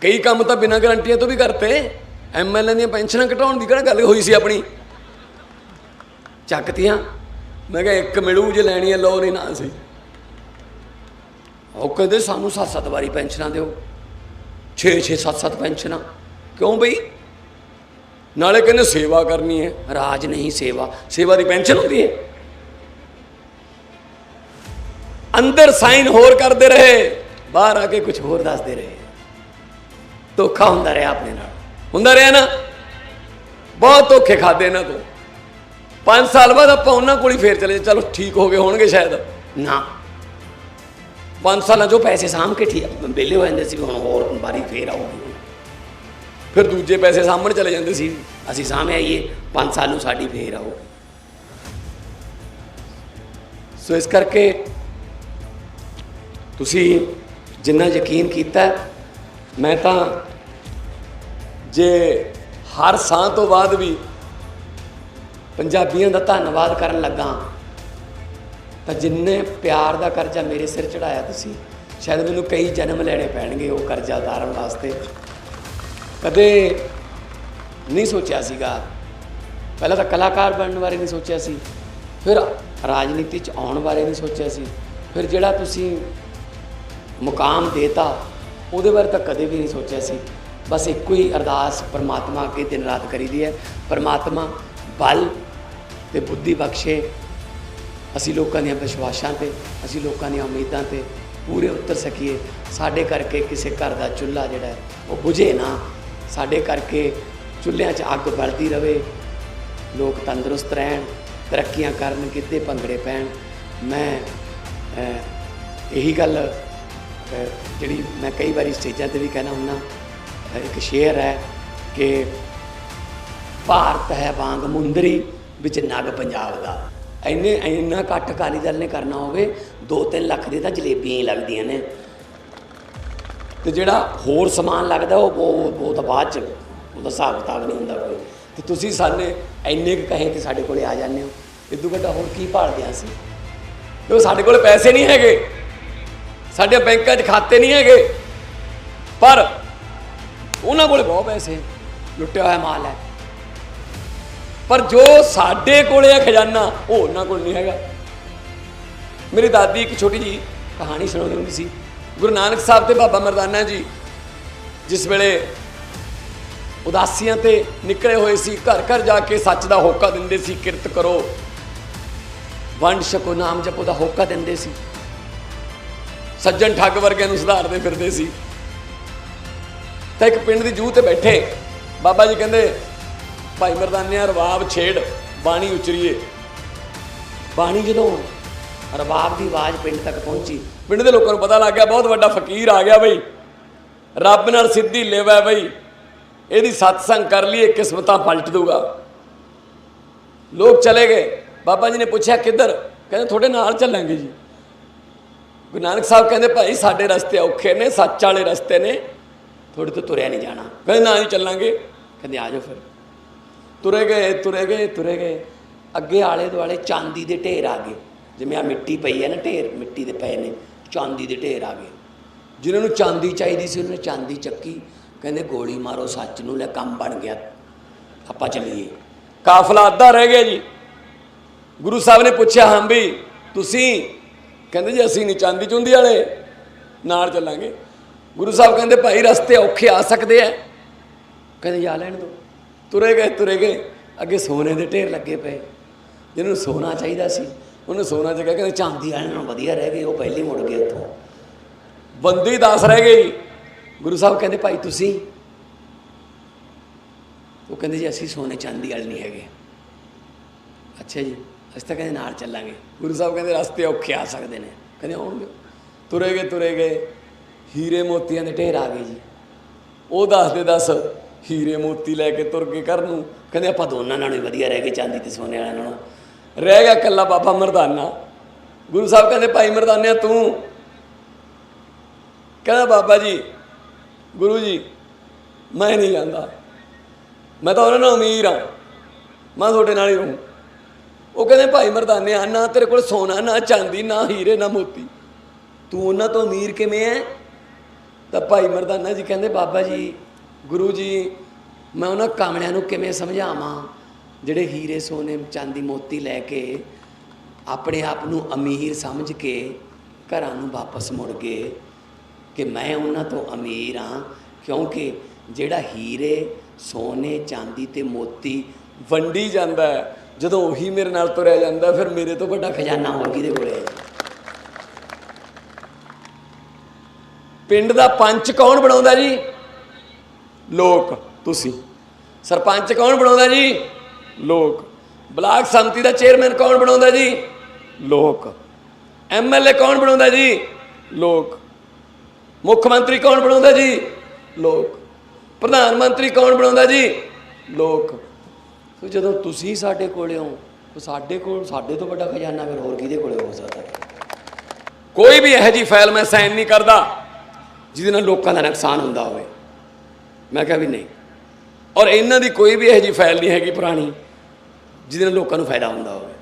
ਕਈ ਕੰਮ ਤਾਂ ਬਿਨਾਂ ਗਰੰਟੀਆਂ ਤੋਂ ਵੀ ਕਰਤੇ। ਐਮਐਲਏ ਦੀਆਂ ਪੈਨਸ਼ਨਾਂ ਘਟਾਉਣ ਦੀ ਕਿਹੜਾ ਗੱਲ ਹੋਈ ਸੀ ਆਪਣੀ? ਚੱਕਤੀਆਂ। ਮੈਂ ਕਿਹਾ ਇੱਕ ਮਿਲੂ ਜੇ ਲੈਣੀ ਹੈ ਲੋ ਨਹੀਂ ਨਾ ਸੀ। ਉਹ ਕਹਿੰਦੇ ਸਾਨੂੰ ਸੱਤ ਸੱਤ ਵਾਰੀ ਪੈਨਸ਼ਨਾਂ ਦਿਓ। 6 6 7 7 ਪੈਨਸ਼ਨਾਂ। ਕਿਉਂ ਬਈ? ਨਾਲੇ ਕਹਿੰਦੇ ਸੇਵਾ ਕਰਨੀ ਹੈ। ਰਾਜ ਨਹੀਂ ਸੇਵਾ। ਸੇਵਾ ਦੀ ਪੈਨਸ਼ਨ ਹੁੰਦੀ ਹੈ। ਅੰਦਰ ਸਾਈਨ ਹੋਰ ਕਰਦੇ ਰਹੇ। ਬਾਹਰ ਆ ਕੇ ਕੁਝ ਹੋਰ ਦੱਸਦੇ ਰਹੇ। ਧੋਖਾ ਹੁੰਦਾ ਰਿਹਾ ਆਪਣੇ ਨਾਲ। ਹੁੰਦਾ ਰਿਹਾ ਨਾ? ਬਹੁਤ ਧੋਖੇ ਖਾਦੇ ਇਹਨਾਂ ਤੋਂ। 5 ਸਾਲ ਬਾਅਦ ਆਪਾਂ ਉਹਨਾਂ ਕੋਲ ਹੀ ਫੇਰ ਚਲੇ ਚਲੋ ਠੀਕ ਹੋ ਗਏ, ਹੋਣਗੇ ਸ਼ਾਇਦ। ਨਾ। 5 ਸਾਲਾਂ ਜੋ ਪੈਸੇ ਸਾਂਭ ਕੇ ਠੀਕ ਵਿਹਲੇ ਹੋ ਜਾਂਦੇ ਸੀ ਵੀ ਹੁਣ ਹੋਰ ਵਾਰੀ ਫੇਰ ਆਊਗੀ। ਫਿਰ ਦੂਜੇ ਪੈਸੇ ਸਾਂਭਣ ਚਲੇ ਜਾਂਦੇ ਸੀ। ਅਸੀਂ ਸਾਂਭ ਆਈਏ 5 ਸਾਲ ਨੂੰ ਸਾਡੀ ਫੇਰ ਆਊ। ਸੋ ਇਸ ਕਰਕੇ ਤੁਸੀਂ ਜਿੰਨਾ ਯਕੀਨ ਕੀਤਾ, ਮੈਂ ਤਾਂ ਜੇ ਹਰ ਸਾਹ ਤੋਂ ਬਾਅਦ ਵੀ ਪੰਜਾਬੀਆਂ ਦਾ ਧੰਨਵਾਦ ਕਰਨ ਲੱਗਾ ਤਾਂ ਜਿੰਨੇ ਪਿਆਰ ਦਾ ਕਰਜ਼ਾ ਮੇਰੇ ਸਿਰ ਚੜਾਇਆ ਤੁਸੀਂ, ਸ਼ਾਇਦ ਮੈਨੂੰ ਕਈ ਜਨਮ ਲੈਣੇ ਪੈਣਗੇ ਉਹ ਕਰਜ਼ਾ ਉਤਾਰਨ ਵਾਸਤੇ। ਕਦੇ ਨਹੀਂ ਸੋਚਿਆ ਸੀਗਾ। ਪਹਿਲਾਂ ਤਾਂ ਕਲਾਕਾਰ ਬਣਨ ਬਾਰੇ ਨਹੀਂ ਸੋਚਿਆ ਸੀ, ਫਿਰ ਰਾਜਨੀਤੀ 'ਚ ਆਉਣ ਬਾਰੇ ਨਹੀਂ ਸੋਚਿਆ ਸੀ, ਫਿਰ ਜਿਹੜਾ ਤੁਸੀਂ ਮੁਕਾਮ ਦੇਤਾ, ਉਹਦੇ ਬਾਰੇ ਤਾਂ ਕਦੇ ਵੀ ਨਹੀਂ ਸੋਚਿਆ ਸੀ। ਬਸ ਇੱਕੋ ਹੀ ਅਰਦਾਸ ਪਰਮਾਤਮਾ ਅੱਗੇ ਦਿਨ ਰਾਤ ਕਰੀਦੀ ਹੈ। ਪਰਮਾਤਮਾ ਬਲ ਤੇ ਬੁੱਧੀ ਬਖਸ਼ੇ। ਅਸੀਂ ਲੋਕਾਂ ਦੀਆਂ ਵਿਸ਼ਵਾਸਾਂ ਤੇ, ਅਸੀਂ ਲੋਕਾਂ ਦੀਆਂ ਉਮੀਦਾਂ ਤੇ ਪੂਰੇ ਉਤਰ ਸਕੀਏ। ਸਾਡੇ ਕਰਕੇ ਕਿਸੇ ਘਰ ਦਾ ਚੁੱਲ੍ਹਾ ਜਿਹੜਾ ਉਹ ਬੁਝੇ ਨਾ। ਸਾਡੇ ਕਰਕੇ ਚੁੱਲ੍ਹਿਆਂ 'ਚ ਅੱਗ ਬਲਦੀ ਰਹੇ ਲੋਕ ਤੰਦਰੁਸਤ ਰਹਿਣ, ਤਰੱਕੀਆਂ ਕਰਨ ਕਿਤੇ ਭੰਗੜੇ ਪੈਣ। ਮੈਂ ਇਹੀ ਗੱਲ ਜਿਹੜੀ ਮੈਂ ਕਈ ਵਾਰੀ ਸਟੇਜਾਂ ਤੇ ਵੀ ਕਹਿਣਾ ਹੁੰਦਾ। ਇੱਕ ਸ਼ੇਰ ਹੈ ਕਿ ਭਾਰਤ ਹੈ ਵਾਂਗ ਮੁੰਦਰੀ, ਵਿੱਚ ਨਗ ਪੰਜਾਬ ਦਾ। ਇੰਨੇ, ਇੰਨਾ ਇਕੱਠ ਅਕਾਲੀ ਦਲ ਨੇ ਕਰਨਾ ਹੋਵੇ 2-3 ਲੱਖ ਦੇ ਤਾਂ ਜਲੇਬੀਆਂ ਹੀ ਲੱਗਦੀਆਂ ਨੇ। ਤੇ ਜਿਹੜਾ ਹੋਰ ਸਮਾਨ ਲੱਗਦਾ, ਉਹ ਬਹੁਤ ਉਹ ਤਾਂ ਬਾਅਦ ਚ, ਉਹਦਾ ਹਿਸਾਬ ਕਿਤਾਬ ਨਹੀਂ ਹੁੰਦਾ ਕੋਈ। ਤੇ ਤੁਸੀਂ ਸਾਨੇ ਇੰਨੇ ਕੁ ਕਹੇ ਤੇ ਸਾਡੇ ਕੋਲੇ ਆ ਜਾਂਦੇ ਹੋ। ਇਦੋਂ ਵੱਡਾ ਹੋਰ ਕੀ ਭਾਲਦੇ ਹਾਂ ਅਸੀਂ? ਕਿਉਂ ਸਾਡੇ ਕੋਲ ਪੈਸੇ ਨਹੀਂ ਹੈਗੇ। ਸਾਡੇ ਬੈਂਕਾਂ 'ਚ ਖਾਤੇ ਨਹੀਂ ਹੈਗੇ। ਪਰ ਉਹਨਾਂ ਕੋਲੇ ਬਹੁਤ ਪੈਸੇ, ਲੁੱਟਿਆ ਹੋਇਆ ਮਾਲ ਹੈ। ਪਰ ਜੋ ਸਾਡੇ ਕੋਲੇ ਹੈ ਖਜ਼ਾਨਾ, ਉਹ ਉਹਨਾਂ ਕੋਲ ਨਹੀਂ ਹੈਗਾ। ਮੇਰੀ ਦਾਦੀ ਇੱਕ ਛੋਟੀ ਜੀ ਕਹਾਣੀ ਸੁਣਾਉਂਦੀ ਹੁੰਦੀ ਸੀ। ਗੁਰੂ ਨਾਨਕ ਸਾਹਿਬ ਤੇ ਬਾਬਾ ਮਰਦਾਨਾ ਜੀ ਜਿਸ ਵੇਲੇ ਉਦਾਸੀਆਂ ਤੇ ਨਿਕਲੇ ਹੋਏ ਸੀ, ਘਰ ਘਰ ਜਾ ਕੇ ਸੱਚ ਦਾ ਹੋਕਾ ਦਿੰਦੇ ਸੀ, ਕਿਰਤ ਕਰੋ। ਵੰਡ ਛਕੋ, ਨਾਮ ਜਪੋ ਦਾ ਹੋਕਾ ਦਿੰਦੇ ਸੀ। ਸੱਜਣ ਠੱਗ ਵਰਗਿਆਂ ਨੂੰ ਸੁਧਾਰਦੇ ਫਿਰਦੇ ਸੀ। ਤਾਂ ਇੱਕ ਪਿੰਡ ਦੀ ਜੂਹ ਤੇ ਬੈਠੇ। ਬਾਬਾ ਜੀ ਕਹਿੰਦੇ, ਭਾਈ ਮਰਦਾਨਿਆ ਰਵਾਬ ਛੇੜ, ਬਾਣੀ ਉਚਰੀਏ। ਬਾਣੀ ਜਦੋਂ ਰਬਾਬ ਦੀ ਆਵਾਜ਼ ਪਿੰਡ ਤੱਕ ਪਹੁੰਚੀ, ਪਿੰਡ ਦੇ ਲੋਕਾਂ ਨੂੰ ਪਤਾ ਲੱਗ ਗਿਆ, ਬਹੁਤ ਵੱਡਾ ਫਕੀਰ ਆ ਗਿਆ ਬਈ। ਰੱਬ ਨਾਲ ਸਿੱਧੀ ਲਿਵਾ ਬਈ। ਇਹਦੀ ਸਤਸੰਗ ਕਰ ਲਈਏ, ਕਿਸਮਤਾਂ ਪਲਟ ਦੂਗਾ ਲੋਕ ਚਲੇ ਗਏ। ਬਾਬਾ ਜੀ ਨੇ ਪੁੱਛਿਆ, ਕਿੱਧਰ? ਕਹਿੰਦੇ, ਤੁਹਾਡੇ ਨਾਲ ਚੱਲਾਂਗੇ ਜੀ। ਗੁਰੂ ਨਾਨਕ ਸਾਹਿਬ ਕਹਿੰਦੇ, ਭਾਈ ਸਾਡੇ ਰਸਤੇ ਔਖੇ ਨੇ, ਸੱਚ ਵਾਲੇ ਰਸਤੇ ਨੇ। ਤੁਹਾਡੇ ਤੋਂ ਤੁਰਿਆ ਨਹੀਂ ਜਾਣਾ। ਕਹਿੰਦੇ, ਨਾ ਜੀ ਚੱਲਾਂਗੇ। ਕਹਿੰਦੇ, ਆ ਜਾਓ ਫਿਰ। ਤੁਰੇ ਗਏ ਤੁਰੇ ਗਏ ਤੁਰੇ ਗਏ। ਅੱਗੇ ਆਲੇ ਦੁਆਲੇ ਚਾਂਦੀ ਦੇ ਢੇਰ ਆ ਗਏ। ਜਿਵੇਂ ਆ ਮਿੱਟੀ ਪਈ ਹੈ ਨਾ ਢੇਰ, ਮਿੱਟੀ ਦੇ ਪਏ ਨੇ, ਚਾਂਦੀ ਦੇ ਢੇਰ ਆ ਗਏ। ਜਿਨ੍ਹਾਂ ਨੂੰ ਚਾਂਦੀ ਚਾਹੀਦੀ ਸੀ, ਉਹਨੇ ਚਾਂਦੀ ਚੱਕੀ। ਕਹਿੰਦੇ, ਗੋਲੀ ਮਾਰੋ, ਸੱਚ ਨੂੰ ਲੈ, ਕੰਮ ਬਣ ਗਿਆ। ਆਪਾਂ ਚੱਲੀਏ। ਕਾਫਲਾ ਅੱਧਾ ਰਹਿ ਗਿਆ ਜੀ। ਗੁਰੂ ਸਾਹਿਬ ਨੇ ਪੁੱਛਿਆ ਹਾਂ ਵੀ ਤੁਸੀਂ? ਕਹਿੰਦੇ, ਜੀ, ਅਸੀਂ ਨਹੀਂ, ਚਾਂਦੀ ਚੁੰਦੀ ਵਾਲੇ। ਨਾਲ ਚੱਲਾਂਗੇ। ਗੁਰੂ ਸਾਹਿਬ ਕਹਿੰਦੇ, ਭਾਈ, ਰਸਤੇ ਔਖੇ ਆ ਸਕਦੇ ਆ ਕਹਿੰਦੇ, ਜਾ ਲੈਣ ਦੋ। ਤੁਰੇ ਗਏ ਤੁਰੇ ਗਏ। ਅੱਗੇ ਸੋਨੇ ਦੇ ਢੇਰ ਲੱਗੇ ਪਏ। ਜਿਹਨੂੰ ਸੋਨਾ ਚਾਹੀਦਾ ਸੀ, ਉਹਨੂੰ ਸੋਨਾ ਚੱਕਿਆ ਕਹਿੰਦੇ, ਚਾਂਦੀ ਵਾਲਿਆਂ ਨਾਲੋਂ ਵਧੀਆ ਰਹਿ ਗਏ ਉਹ ਪਹਿਲੀ ਮੁੜ ਗਏ ਉੱਥੋਂ। ਬੰਦੀ ਦਾਸ ਰਹਿ ਗਏ ਜੀ। ਗੁਰੂ ਸਾਹਿਬ ਕਹਿੰਦੇ, ਭਾਈ, ਤੁਸੀਂ? ਉਹ ਕਹਿੰਦੇ, ਜੀ, ਅਸੀਂ ਸੋਨੇ ਚਾਂਦੀ ਵਾਲੇ ਨਹੀਂ ਹੈਗੇ। ਅੱਛਾ ਜੀ, ਅਸੀਂ ਤਾਂ ਕਹਿੰਦੇ, ਨਾਲ ਚੱਲਾਂਗੇ। ਗੁਰੂ ਸਾਹਿਬ ਕਹਿੰਦੇ, ਰਸਤੇ ਔਖੇ ਆ ਸਕਦੇ ਨੇ। ਕਹਿੰਦੇ, ਆਉਣਗੇ। ਤੁਰੇ ਗਏ ਤੁਰੇ ਗਏ। ਹੀਰੇ ਮੋਤੀਆਂ ਦੇ ਢੇਰ ਆ ਗਏ ਜੀ। ਉਹ ਦੱਸਦੇ, ਦੱਸ, ਹੀਰੇ ਮੋਤੀ ਲੈ ਕੇ ਤੁਰ ਕੇ ਘਰ ਨੂੰ। ਕਹਿੰਦੇ ਆਪਾਂ ਦੋਨਾਂ ਨਾਲ ਹੀ ਵਧੀਆ ਰਹਿ ਗਏ, ਚਾਂਦੀ ਤੇ ਸੋਨੇ ਵਾਲਿਆਂ ਨਾਲੋਂ। ਰਹਿ ਗਿਆ ਕੱਲਾ ਬਾਬਾ ਮਰਦਾਨਾ। ਗੁਰੂ ਸਾਹਿਬ ਕਹਿੰਦੇ, ਭਾਈ ਮਰਦਾਨਿਆ, ਤੂੰ? ਕਹਿੰਦਾ, ਬਾਬਾ ਜੀ, ਗੁਰੂ ਜੀ, ਮੈਂ ਨਹੀਂ ਜਾਂਦਾ। ਮੈਂ ਤਾਂ ਉਹਨਾਂ ਨਾਲ ਅਮੀਰ ਆ ਮੈਂ ਤੁਹਾਡੇ ਨਾਲ ਹੀ ਰਹੂੰ। ਉਹ ਕਹਿੰਦੇ, ਭਾਈ ਮਰਦਾਨਿਆ, ਨਾ ਤੇਰੇ ਕੋਲ ਸੋਨਾ, ਨਾ ਚਾਂਦੀ, ਨਾ ਹੀਰੇ, ਨਾ ਮੋਤੀ। ਤੂੰ ਉਹਨਾਂ ਤੋਂ ਅਮੀਰ ਕਿਵੇਂ ਐ? ਤਾਂ ਭਾਈ ਮਰਦਾਨਾ ਜੀ ਕਹਿੰਦੇ, ਬਾਬਾ ਜੀ, ਗੁਰੂ ਜੀ, ਮੈਂ ਉਹਨਾਂ ਕਾਮਣਿਆਂ ਨੂੰ ਕਿਵੇਂ ਸਮਝਾਵਾਂ? ਜਿਹੜੇ ਹੀਰੇ ਸੋਨੇ ਚਾਂਦੀ ਮੋਤੀ ਲੈ ਕੇ ਆਪਣੇ ਆਪ ਨੂੰ ਅਮੀਰ ਸਮਝ ਕੇ ਘਰਾਂ ਨੂੰ ਵਾਪਸ ਮੁੜ ਗਏ ਕਿ ਮੈਂ ਉਹਨਾਂ ਤੋਂ ਅਮੀਰ ਹਾਂ, ਕਿਉਂਕਿ ਜਿਹੜਾ ਹੀਰੇ ਸੋਨੇ ਚਾਂਦੀ ਤੇ ਮੋਤੀ ਵੰਡੀ ਜਾਂਦਾ ਜਦੋਂ ਉਹੀ ਮੇਰੇ ਨਾਲ ਤੁਰਿਆ ਜਾਂਦਾ, ਫਿਰ ਮੇਰੇ ਤੋਂ ਵੱਡਾ ਖਜ਼ਾਨਾ ਹੋਰ ਕਿਹਦੇ ਕੋਲੇ ਹੈ? ਪਿੰਡ ਦਾ ਪੰਚ ਕੌਣ ਬਣਾਉਂਦਾ ਜੀ? ਲੋਕ, ਤੁਸੀਂ। ਸਰਪੰਚ ਕੌਣ ਬਣਾਉਂਦਾ ਜੀ? ਲੋਕ। ਬਲਾਕ ਸੰਮਤੀ ਦਾ ਚੇਅਰਮੈਨ ਕੌਣ ਬਣਾਉਂਦਾ ਜੀ? ਲੋਕ। ਐਮਐਲਏ ਕੌਣ ਬਣਾਉਂਦਾ ਜੀ? ਲੋਕ। ਮੁੱਖ ਮੰਤਰੀ ਕੌਣ ਬਣਾਉਂਦਾ ਜੀ? ਲੋਕ। ਪ੍ਰਧਾਨ ਮੰਤਰੀ ਕੌਣ ਬਣਾਉਂਦਾ ਜੀ? ਲੋਕ। ਸੋ ਜਦੋਂ ਤੁਸੀਂ ਸਾਡੇ ਕੋਲੇ ਹੋ ਤਾਂ ਸਾਡੇ ਕੋਲ, ਸਾਡੇ ਤੋਂ ਵੱਡਾ ਖਜ਼ਾਨਾ ਫਿਰ ਹੋਰ ਕਿਹਦੇ ਕੋਲੇ ਹੋ ਸਕਦਾ? ਕੋਈ ਵੀ ਇਹੋ ਜੀ ਫਾਈਲ ਮੈਂ ਸਾਈਨ ਨਹੀਂ ਕਰਦਾ। ਜਿਹਦੇ ਨਾਲ ਲੋਕਾਂ ਦਾ ਨੁਕਸਾਨ ਹੁੰਦਾ ਹੋਵੇ। ਮੈਂ ਕਿਹਾ ਵੀ ਨਹੀਂ। ਔਰ ਇਹਨਾਂ ਦੀ ਕੋਈ ਵੀ ਇਹੋ ਜੀ ਫਾਈਲ ਨਹੀਂ ਹੈਗੀ ਪੁਰਾਣੀ, ਜਿਹਦੇ ਨਾਲ ਲੋਕਾਂ ਨੂੰ ਫਾਇਦਾ ਹੁੰਦਾ ਹੋਵੇ।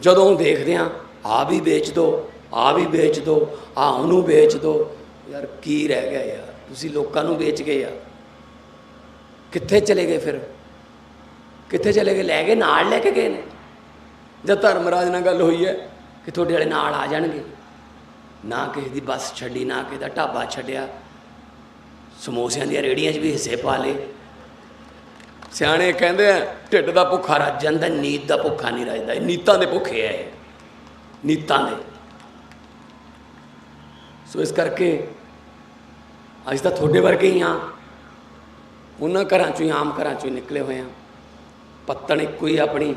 ਜਦੋਂ ਦੇਖਦੇ ਆ ਆ ਵੀ ਵੇਚ ਦੋ ਆ ਵੀ ਵੇਚ ਦੋ ਆ ਉਹਨੂੰ ਵੇਚ ਦੋ। ਯਾਰ ਕੀ ਰਹਿ ਗਿਆ ਯਾਰ, ਤੁਸੀਂ ਲੋਕਾਂ ਨੂੰ ਵੇਚ ਗਏ ਯਾਰ ਕਿੱਥੇ ਚਲੇ ਗਏ ਫਿਰ? ਕਿੱਥੇ ਚਲੇ ਗਏ? ਲੈ ਗਏ, ਨਾਲ ਲੈ ਕੇ ਗਏ ਨੇ। ਜਦ ਧਰਮਰਾਜ ਨਾਲ ਗੱਲ ਹੋਈ ਹੈ ਕਿ ਤੁਹਾਡੇ ਵਾਲੇ ਨਾਲ ਆ ਜਾਣਗੇ। ਨਾ ਕਿਸੇ ਦੀ ਬੱਸ ਛੱਡੀ, ਨਾ ਕਿਸੇ ਦਾ ਢਾਬਾ ਛੱਡਿਆ। ਸਮੋਸਿਆਂ ਦੀਆਂ ਰੇੜੀਆਂ 'ਚ ਵੀ ਹਿੱਸੇ ਪਾ ਲਏ। ਸਿਆਣੇ ਕਹਿੰਦੇ ਆ, ਢਿੱਡ ਦਾ ਭੁੱਖਾ ਰੱਜ ਜਾਂਦਾ ਨੀਤ ਦਾ ਭੁੱਖਾ ਨਹੀਂ ਰੱਜਦਾ। ਇਹ ਨੀਤਾਂ ਦੇ ਭੁੱਖੇ ਆ ਇਹ। ਨੀਤਾਂ ਦੇ। ਸੋ ਇਸ ਕਰਕੇ ਅੱਜ ਤਾਂ ਤੁਹਾਡੇ ਵਰਗੇ ਹੀ ਆ। ਉਹਨਾਂ ਘਰਾਂ ਚੋਂ ਹੀ, ਆਮ ਘਰਾਂ ਚੋਂ ਹੀ ਨਿਕਲੇ ਹੋਏ ਆ। ਪੱਤਣ ਇੱਕੋ ਹੀ ਆਪਣੀ।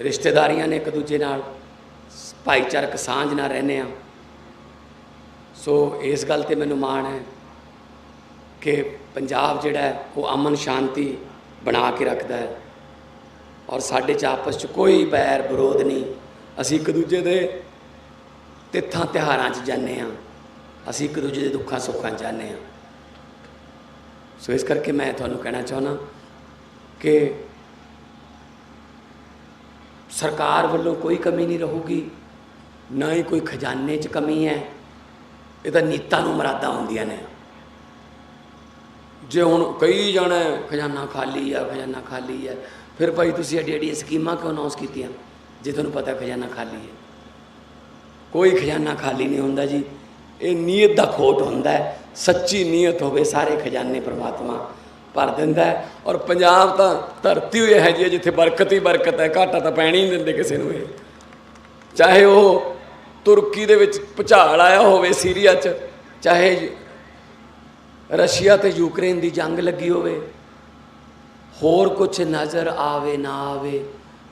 ਰਿਸ਼ਤੇਦਾਰੀਆਂ ਨੇ ਇੱਕ ਦੂਜੇ ਨਾਲ। ਭਾਈਚਾਰਕ ਸਾਂਝ ਨਾਲ ਰਹਿੰਦੇ ਆ ਸੋ ਇਸ ਗੱਲ ਤੇ ਮੈਨੂੰ ਮਾਣ ਹੈ ਕਿ ਪੰਜਾਬ ਜਿਹੜਾ ਹੈ, ਉਹ ਅਮਨ ਸ਼ਾਂਤੀ ਬਣਾ ਕੇ ਰੱਖਦਾ ਹੈ। ਔਰ ਸਾਡੇ ਚ ਆਪਸ ਚ ਕੋਈ ਬੈਰ ਵਿਰੋਧ ਨਹੀਂ। ਅਸੀਂ ਇੱਕ ਦੂਜੇ ਦੇ ਤਿੱਥਾਂ ਤਿਹਾਰਾਂ 'ਚ ਜਾਂਦੇ ਆ ਅਸੀਂ ਇੱਕ ਦੂਜੇ ਦੇ ਦੁੱਖਾਂ ਸੁੱਖਾਂ 'ਚ ਜਾਂਦੇ ਆ ਸੋ ਇਸ ਕਰਕੇ ਮੈਂ ਤੁਹਾਨੂੰ ਕਹਿਣਾ ਚਾਹੁੰਦਾ ਕਿ ਸਰਕਾਰ ਵੱਲੋਂ ਕੋਈ ਕਮੀ ਨਹੀਂ ਰਹੂਗੀ। ਨਾ ਹੀ ਕੋਈ ਖਜ਼ਾਨੇ 'ਚ ਕਮੀ ਹੈ। ਇਹ ਤਾਂ ਨੀਤਾਂ ਨੂੰ ਮਰਾਦਾ ਹੁੰਦੀਆਂ ਨੇ। ਜੇ ਹੁਣ ਕਈ ਜਾਣਾ ਖਜ਼ਾਨਾ ਖਾਲੀ ਆ, ਖਜ਼ਾਨਾ ਖਾਲੀ ਆ, ਫਿਰ ਭਾਈ ਤੁਸੀਂ ਐਡੀ ਐਡੀਆਂ ਸਕੀਮਾਂ ਕਿਉਂ ਅਨਾਉਂਸ ਕੀਤੀਆਂ? ਜੇ ਤੁਹਾਨੂੰ ਪਤਾ ਖਜ਼ਾਨਾ ਖਾਲੀ ਹੈ। ਕੋਈ ਖਜ਼ਾਨਾ ਖਾਲੀ ਨਹੀਂ ਹੁੰਦਾ ਜੀ। ਇਹ ਨੀਅਤ ਦਾ ਖੋਟ ਹੁੰਦਾ ਹੈ। ਸੱਚੀ ਨੀਅਤ ਹੋਵੇ, ਸਾਰੇ ਖਜ਼ਾਨੇ ਪ੍ਰਮਾਤਮਾ ਭਰ ਦਿੰਦਾ ਹੈ। ਔਰ ਪੰਜਾਬ ਤਾਂ ਧਰਤੀ ਹੋਈ ਹੈ ਜੀ ਜਿੱਥੇ ਬਰਕਤ ਹੀ ਬਰਕਤ ਹੈ। ਘਾਟਾ ਤਾਂ ਪੈਣੀ ਨਹੀਂ ਦਿੰਦੇ ਕਿਸੇ ਨੂੰ ਇਹ। ਚਾਹੇ ਉਹ ਤੁਰਕੀ ਦੇ ਵਿੱਚ ਭੁਚਾਲ ਆਇਆ ਹੋਵੇ ਸੀਰੀਆ 'ਚ, ਚਾਹੇ ਰਸ਼ੀਆ ਤੇ ਯੂਕਰੇਨ ਦੀ ਜੰਗ ਲੱਗੀ ਹੋਵੇ, ਹੋਰ ਕੁਝ ਨਜ਼ਰ ਆਵੇ ਨਾ ਆਵੇ,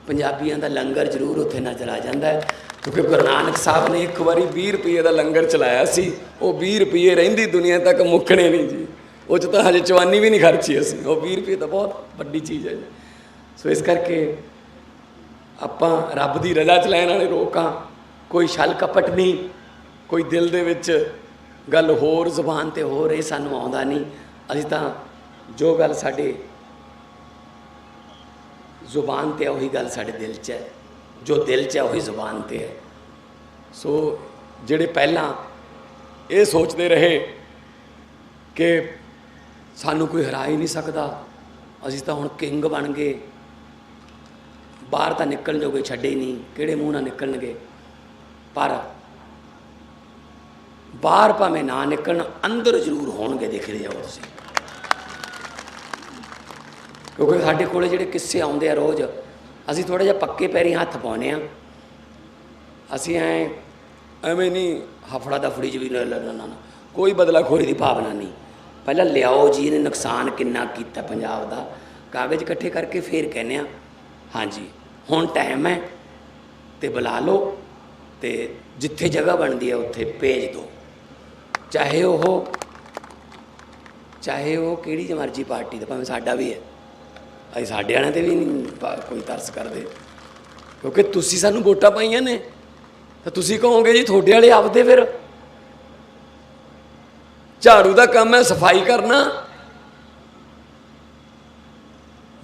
ਪੰਜਾਬੀਆਂ ਦਾ ਲੰਗਰ ਜ਼ਰੂਰ ਉੱਥੇ ਨਜ਼ਰ ਆ ਜਾਂਦਾ ਹੈ, ਕਿਉਂਕਿ ਗੁਰੂ ਨਾਨਕ ਸਾਹਿਬ ਨੇ ਇੱਕ ਵਾਰੀ 20 ਰੁਪਏ ਦਾ ਲੰਗਰ ਚਲਾਇਆ ਸੀ, ਉਹ 20 ਰੁਪਏ ਰਹਿੰਦੀ ਦੁਨੀਆ ਤੱਕ ਮੁੱਕਣੇ ਨਹੀਂ ਜੀ। ਉਹ 'ਚ ਤਾਂ ਹਜੇ ਚਵਾਨੀ ਵੀ ਨਹੀਂ ਖਰਚੀ ਅਸੀਂ, ਉਹ 20 ਰੁਪਏ ਤਾਂ ਬਹੁਤ ਵੱਡੀ ਚੀਜ਼ ਹੈ ਜੀ। ਸੋ ਇਸ ਕਰਕੇ ਆਪਾਂ ਰੱਬ ਦੀ ਰਜ਼ਾ ਚ ਲੈਣ ਵਾਲੇ ਲੋਕਾਂ ਕੋਈ ਛਲ ਕਪਟ ਨਹੀਂ ਕੋਈ ਦਿਲ ਦੇ ਵਿੱਚ ਗੱਲ ਹੋਰ ਜ਼ੁਬਾਨ ਤੇ ਹੋਰ ਇਹ ਸਾਨੂੰ ਆਉਂਦਾ ਨਹੀਂ। ਅਸੀਂ ਤਾਂ ਜੋ ਗੱਲ ਸਾਡੇ ਜ਼ੁਬਾਨ ਤੇ ਹੈ, ਉਹੀ ਗੱਲ ਸਾਡੇ ਦਿਲ 'ਚ ਹੈ। ਜੋ ਦਿਲ 'ਚ ਹੈ ਉਹੀ ਜ਼ੁਬਾਨ ਤੇ ਹੈ। ਸੋ ਜਿਹੜੇ ਪਹਿਲਾਂ ਇਹ ਸੋਚਦੇ ਰਹੇ ਕਿ ਸਾਨੂੰ ਕੋਈ ਹਰਾ ਹੀ ਨਹੀਂ ਸਕਦਾ ਅਸੀਂ ਤਾਂ ਹੁਣ ਕਿੰਗ ਬਣ ਗਏ। ਬਾਹਰ ਤਾਂ ਨਿਕਲਣ ਜੋਗੇ ਛੱਡੇ ਹੀ ਨਹੀਂ ਕਿਹੜੇ ਮੂੰਹ ਨਾਲ ਨਿਕਲਣਗੇ? ਪਰ ਬਾਹਰ ਭਾਵੇਂ ਨਾ ਨਿਕਲਣ, ਅੰਦਰ ਜ਼ਰੂਰ ਹੋਣਗੇ ਦੇਖਦੇ ਜਾਓ ਤੁਸੀਂ। ਕਿਉਂਕਿ ਸਾਡੇ ਕੋਲੇ ਜਿਹੜੇ ਕਿੱਸੇ ਆਉਂਦੇ ਆ ਰੋਜ਼, ਅਸੀਂ ਥੋੜਾ ਜਿਹਾ ਪੱਕੇ ਪੈਰੀ ਹੱਥ ਪਾਉਨੇ ਆ ਅਸੀਂ ਐ, ਐਵੇਂ ਨਹੀਂ ਹਫੜਾ ਦਫੜੀ ਚ ਵੀ ਨਾ ਨਾ ਨਾ ਨਾ ਕੋਈ ਬਦਲਾਖੋਰੀ ਦੀ ਭਾਵਨਾ ਨਹੀਂ। ਪਹਿਲਾਂ ਲਿਆਓ ਜੀ, ਇਹਨੇ ਨੁਕਸਾਨ ਕਿੰਨਾ ਕੀਤਾ ਪੰਜਾਬ ਦਾ। ਕਾਗਜ਼ ਇਕੱਠੇ ਕਰਕੇ ਫੇਰ ਕਹਿੰਦੇ ਆ, ਹਾਂਜੀ, ਹੁਣ ਟਾਈਮ ਹੈ ਤੇ ਬੁਲਾ ਲਓ। ਤੇ ਜਿੱਥੇ ਜਗ੍ਹਾ ਬਣਦੀ ਹੈ ਉੱਥੇ ਭੇਜ ਦਿਓ ਚਾਹੇ ਉਹ ਚਾਹੇ ਉਹ ਕਿਹੜੀ ਜਿਹੀ ਮਰਜ਼ੀ ਪਾਰਟੀ ਦਾ, ਭਾਵੇਂ ਸਾਡਾ ਵੀ ਹੈ। ਅਸੀਂ ਸਾਡੇ ਵਾਲਿਆਂ ਤੇ ਵੀ ਨਹੀਂ ਕੋਈ ਤਰਸ ਕਰਦੇ। ਕਿਉਂਕਿ ਤੁਸੀਂ ਸਾਨੂੰ ਵੋਟਾਂ ਪਾਈਆਂ ਨੇ। ਤਾਂ ਤੁਸੀਂ ਕਹੋਗੇ ਜੀ, ਤੁਹਾਡੇ ਵਾਲੇ ਆਪਦੇ ਫਿਰ। ਝਾੜੂ ਦਾ ਕੰਮ ਹੈ, ਸਫ਼ਾਈ ਕਰਨਾ।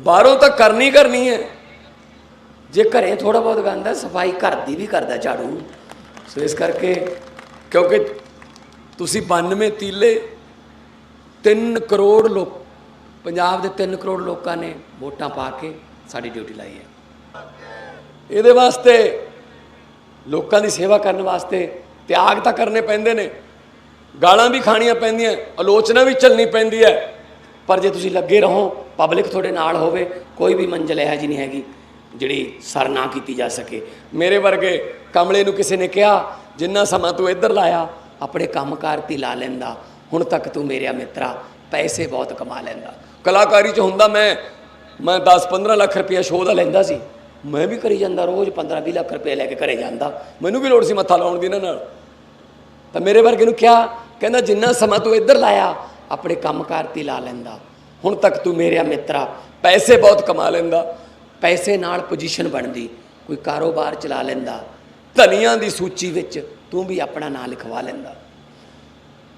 ਬਾਹਰੋਂ ਤਾਂ ਕਰਨੀ ਕਰਨੀ ਹੈ। ਜੇ ਘਰੇ ਥੋੜਾ ਬਹੁਤ ਗੰਦ ਹੈ, ਸਫ਼ਾਈ ਘਰ ਦੀ ਵੀ ਕਰਦਾ ਝਾੜੂ। ਸੋ ਇਸ ਕਰਕੇ ਕਿਉਂਕਿ ਤੁਸੀਂ 92 ਤੀਲੇ 3 ਕਰੋੜ ਲੋਕ, ਪੰਜਾਬ ਦੇ 3 ਕਰੋੜ ਲੋਕਾਂ ਨੇ ਵੋਟਾਂ ਪਾ ਕੇ ਸਾਡੀ ਡਿਊਟੀ ਲਾਈ ਹੈ। ਇਹਦੇ ਵਾਸਤੇ, ਲੋਕਾਂ ਦੀ ਸੇਵਾ ਕਰਨ ਵਾਸਤੇ ਤਿਆਗ ਤਾਂ ਕਰਨੇ ਪੈਂਦੇ ਨੇ, ਗਾਲਾਂ ਵੀ ਖਾਣੀਆਂ ਪੈਂਦੀਆਂ, ਆਲੋਚਨਾ ਵੀ ਚੱਲਣੀ ਪੈਂਦੀ ਹੈ। ਪਰ ਜੇ ਤੁਸੀਂ ਲੱਗੇ ਰਹੋ, ਪਬਲਿਕ ਤੁਹਾਡੇ ਨਾਲ ਹੋਵੇ, ਕੋਈ ਵੀ ਮੰਜ਼ਿਲ ਇਹੋ ਜਿਹੀ ਨਹੀਂ ਹੈਗੀ। ਜਿਹੜੀ ਸਰ ਨਾ ਕੀਤੀ ਜਾ ਸਕੇ। ਮੇਰੇ ਵਰਗੇ ਕਮਲੇ ਨੂੰ ਕਿਸੇ ਨੇ ਕਿਹਾ, ਜਿੰਨਾ ਸਮਾਂ ਤੂੰ ਇੱਧਰ ਲਾਇਆ, ਆਪਣੇ ਕੰਮਕਾਰ ਤੇ ਲਾ ਲੈਂਦਾ। ਹੁਣ ਤੱਕ ਤੂੰ ਮੇਰਿਆ ਮਿੱਤਰਾ, ਪੈਸੇ ਬਹੁਤ ਕਮਾ ਲੈਂਦਾ। ਕਲਾਕਾਰੀ 'ਚ ਹੁੰਦਾ ਮੈਂ ਮੈਂ 10-15 ਲੱਖ ਰੁਪਇਆ ਸ਼ੋਅ ਦਾ ਲੈਂਦਾ ਸੀ। ਮੈਂ ਵੀ ਕਰੀ ਜਾਂਦਾ, ਰੋਜ਼ 15-20 ਲੱਖ ਰੁਪਏ ਲੈ ਕੇ ਘਰੇ ਜਾਂਦਾ। ਮੈਨੂੰ ਵੀ ਲੋੜ ਸੀ ਮੱਥਾ ਲਾਉਣ ਦੀ ਇਹਨਾਂ ਨਾਲ। ਤਾਂ ਮੇਰੇ ਵਰਗੇ ਨੂੰ ਕਿਹਾ, ਕਹਿੰਦਾ, ਜਿੰਨਾ ਸਮਾਂ ਤੂੰ ਇੱਧਰ ਲਾਇਆ, ਆਪਣੇ ਕੰਮਕਾਰ ਤੇ ਲਾ ਲੈਂਦਾ। ਹੁਣ ਤੱਕ ਤੂੰ ਮੇਰਿਆ ਮਿੱਤਰਾ, ਪੈਸੇ ਬਹੁਤ ਕਮਾ ਲੈਂਦਾ। ਪੈਸੇ ਨਾਲ ਪੋਜੀਸ਼ਨ ਬਣਦੀ, ਕੋਈ ਕਾਰੋਬਾਰ ਚਲਾ ਲੈਂਦਾ, ਧਨੀਆਂ ਦੀ ਸੂਚੀ ਵਿੱਚ ਤੂੰ ਵੀ ਆਪਣਾ ਨਾਂ ਲਿਖਵਾ ਲੈਂਦਾ।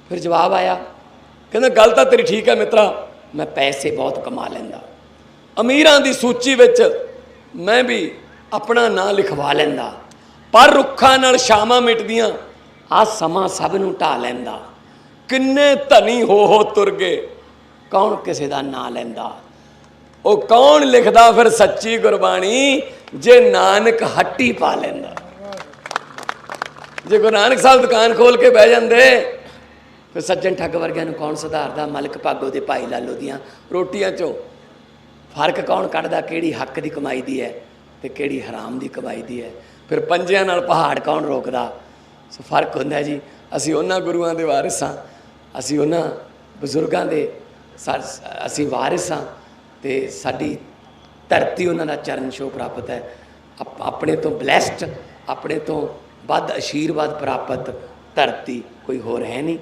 ਫਿਰ ਜਵਾਬ ਆਇਆ, ਕਹਿੰਦਾ, ਗੱਲ ਤਾਂ ਤੇਰੀ ਠੀਕ ਹੈ ਮਿੱਤਰਾ, ਮੈਂ ਪੈਸੇ ਬਹੁਤ ਕਮਾ ਲੈਂਦਾ। ਅਮੀਰਾਂ ਦੀ ਸੂਚੀ ਵਿੱਚ ਮੈਂ ਵੀ ਆਪਣਾ ਨਾਂ ਲਿਖਵਾ ਲੈਂਦਾ। ਪਰ ਰੁੱਖਾਂ ਨਾਲ ਸ਼ਾਮਾਂ ਮਿਟਦੀਆਂ ਆ ਸਮਾਂ ਸਭ ਨੂੰ ਢਾ ਲੈਂਦਾ। ਕਿੰਨੇ ਧਨੀ ਹੋ ਹੋ ਤੁਰ ਗਏ, ਕੌਣ ਕਿਸੇ ਦਾ ਨਾਂ ਲੈਂਦਾ? ਉਹ ਕੌਣ ਲਿਖਦਾ ਫਿਰ ਸੱਚੀ ਗੁਰਬਾਣੀ? ਜੇ ਨਾਨਕ ਹੱਟੀ ਪਾ ਲੈਂਦਾ। ਜੇ ਗੁਰੂ ਨਾਨਕ ਸਾਹਿਬ ਦੁਕਾਨ ਖੋਲ ਕੇ ਬਹਿ ਜਾਂਦੇ, ਫਿਰ ਸੱਜਣ ਠੱਗ ਵਰਗਿਆਂ ਨੂੰ ਕੌਣ ਸੁਧਾਰਦਾ? ਮਲਕ ਭਾਗੋ ਦੇ ਭਾਈ ਲਾਲੋ ਦੀਆਂ ਰੋਟੀਆਂ ਚੋਂ। ਫ਼ਰਕ ਕੌਣ ਕੱਢਦਾ? ਕਿਹੜੀ ਹੱਕ ਦੀ ਕਮਾਈ ਦੀ ਹੈ ਤੇ ਕਿਹੜੀ ਹਰਾਮ ਦੀ ਕਮਾਈ ਦੀ ਹੈ? ਫਿਰ ਪੰਜਿਆਂ ਨਾਲ ਪਹਾੜ ਕੌਣ ਰੋਕਦਾ? ਸੋ ਫ਼ਰਕ ਹੁੰਦਾ ਜੀ। ਅਸੀਂ ਉਹਨਾਂ ਗੁਰੂਆਂ ਦੇ ਵਾਰਿਸ ਹਾਂ। ਅਸੀਂ ਉਹਨਾਂ ਬਜ਼ੁਰਗਾਂ ਦੇ ਅਸੀਂ ਵਾਰਿਸ ਹਾਂ। ਤੇ ਸਾਡੀ ਧਰਤੀ ਉਹਨਾਂ ਦਾ ਚਰਨ ਛੋਹ ਪ੍ਰਾਪਤ ਹੈ। ਆਪ- ਆਪਣੇ ਤੋਂ ਬਲੈਸਟ ਆਪਣੇ ਤੋਂ ਵੱਧ ਆਸ਼ੀਰਵਾਦ ਪ੍ਰਾਪਤ ਧਰਤੀ ਕੋਈ ਹੋਰ ਹੈ ਨਹੀਂ।